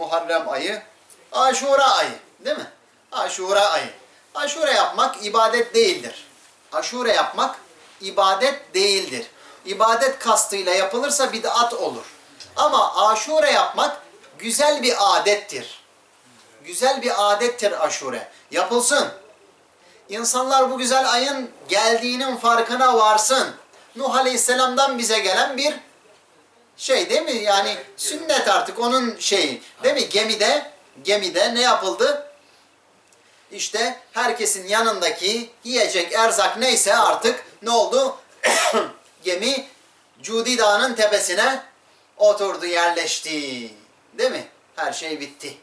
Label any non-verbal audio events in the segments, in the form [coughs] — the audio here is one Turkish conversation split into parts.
Muharrem ayı, Aşura ayı değil mi? Aşura ayı. Aşure yapmak ibadet değildir. Aşure yapmak ibadet değildir. İbadet kastıyla yapılırsa bid'at olur. Ama aşure yapmak güzel bir adettir. Güzel bir adettir aşure. Yapılsın. İnsanlar bu güzel ayın geldiğinin farkına varsın. Nuh Aleyhisselam'dan bize gelen bir şey değil mi? Yani sünnet artık onun şeyi. Değil mi? Gemide gemide ne yapıldı? İşte herkesin yanındaki yiyecek erzak neyse artık ne oldu? [coughs] Gemi Cudi Dağı'nın tepesine oturdu, yerleşti. Değil mi? Her şey bitti.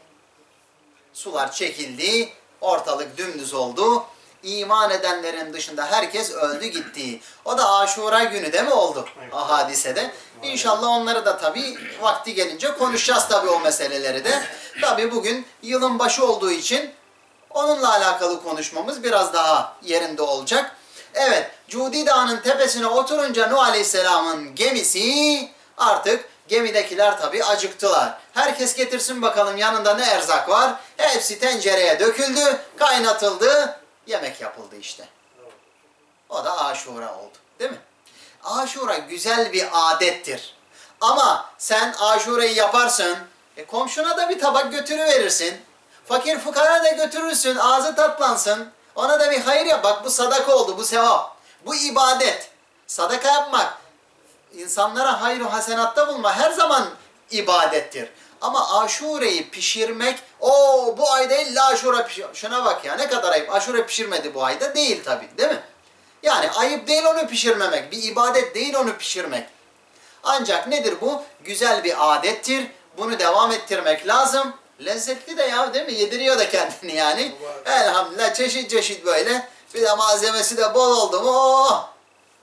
Sular çekildi, ortalık dümdüz oldu. İman edenlerin dışında herkes öldü gitti. O da Aşura günü değil mi oldu? O hadisede. İnşallah onları da tabii vakti gelince konuşacağız tabii o meseleleri de. Tabii bugün yılın başı olduğu için onunla alakalı konuşmamız biraz daha yerinde olacak. Evet, Cudi Dağı'nın tepesine oturunca Nuh Aleyhisselam'ın gemisi artık gemidekiler tabii acıktılar. Herkes getirsin bakalım yanında ne erzak var. Hepsi tencereye döküldü, kaynatıldı, yemek yapıldı işte. O da aşura oldu. Değil mi? Aşura güzel bir adettir. Ama sen aşureyi yaparsın, e komşuna da bir tabak götürüverirsin. Fakir fukara da götürürsün, ağzı tatlansın. Ona da bir hayır yap. Bak bu sadaka oldu, bu sevap. Bu ibadet. Sadaka yapmak, insanlara hayır hasenatta bulma her zaman ibadettir. Ama aşureyi pişirmek, o bu ayda illa aşure pişir. Şuna bak ya ne kadar ayıp. Aşure pişirmedi bu ayda değil tabii değil mi? Yani ayıp değil onu pişirmemek. Bir ibadet değil onu pişirmek. Ancak nedir bu? Güzel bir adettir. Bunu devam ettirmek lazım. Lezzetli de ya değil mi? Yediriyor da kendini yani. Elhamdülillah çeşit çeşit böyle. Bir de malzemesi de bol oldu mu? Oh!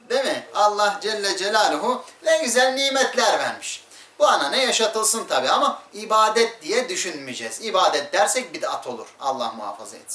Değil mi? Allah Celle Celaluhu ne güzel nimetler vermiş. Bu ana ne yaşatılsın tabi ama ibadet diye düşünmeyeceğiz. İbadet dersek bid'at olur. Allah muhafaza etsin.